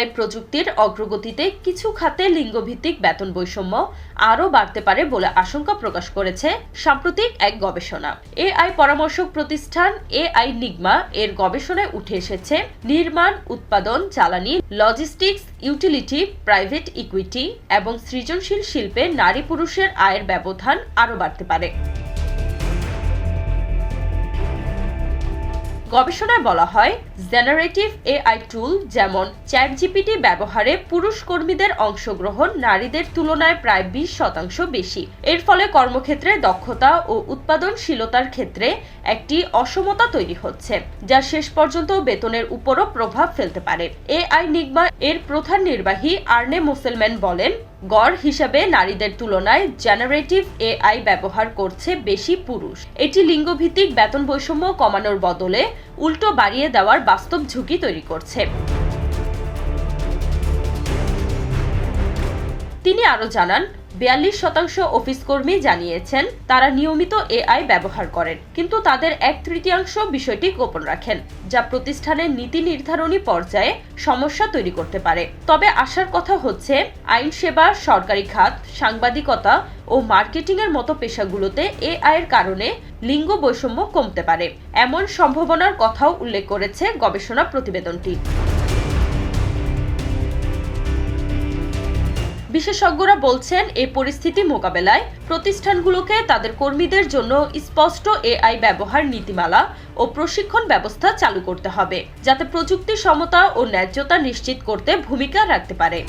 AI প্রযুক্তির অগ্রগতিতে কিছু খাতে লিঙ্গভিত্তিক বেতন বৈষম্য আরও বাড়তে পারে বলে আশঙ্কা প্রকাশ করেছে সাম্প্রতিক এক গবেষণা। এআই পরামর্শক প্রতিষ্ঠান এআই নিগমা এর গবেষণায় উঠে এসেছে, নির্মাণ, উৎপাদন, জ্বালানি, লজিস্টিক্স, ইউটিলিটি, প্রাইভেট ইকুইটি এবং সৃজনশীল শিল্পে নারী পুরুষের আয়ের ব্যবধান আরও বাড়তে পারে। গবেষণায় বলা হয় জেনারেটিভ এআই টুল যেমন চ্যাট জিপিটি ব্যবহারে পুরুষ কর্মীদের অংশগ্রহণ নারীদের তুলনায় প্রায় বিশ শতাংশ বেশি। এর ফলে কর্মক্ষেত্রে দক্ষতা ও উৎপাদনশীলতার ক্ষেত্রে একটি অসমতা তৈরি হচ্ছে, যা শেষ পর্যন্ত বেতনের উপরও প্রভাব ফেলতে পারে। এআই নিগমা এর প্রধান নির্বাহী আর্নে মুসলম্যান বলেন, গড় হিসাবে নারীদের তুলনায় জেনারেটিভ এআই ব্যবহার করছে বেশি পুরুষ। এটি লিঙ্গভিত্তিক বেতন বৈষম্য কমানোর বদলে উল্টো বাড়িয়ে দেওয়ার বাস্তব ঝুঁকি তৈরি করছে। তিনি আরও জানান, বিয়াল্লিশ শতাংশ অফিস কর্মী জানিয়েছেন তারা নিয়মিত এআই ব্যবহার করেন, কিন্তু তাদের এক তৃতীয়াংশ বিষয়টি গোপন রাখেন, যা প্রতিষ্ঠানের নীতি নির্ধারণী পর্যায়ে সমস্যা তৈরি করতে পারে। তবে আসার কথা হচ্ছে আইন সেবা সরকারি খাত, সাংবাদিকতা ও মার্কেটিং এর মতো পেশাগুলোতে এআই এর কারণে লিঙ্গ বৈষম্য কমতে পারে, এমন সম্ভাবনার কথাও উল্লেখ করেছে গবেষণা প্রতিবেদনটি। বিশেষজ্ঞরা বলছেন, এই পরিস্থিতি মোকাবেলায় প্রতিষ্ঠানগুলোকে তাদের কর্মীদের জন্য স্পষ্ট এআই ব্যবহার নীতিমালা ও প্রশিক্ষণ ব্যবস্থা চালু করতে হবে, যাতে প্রযুক্তি সমতা ও ন্যায্যতা নিশ্চিত করতে ভূমিকা রাখতে পারে।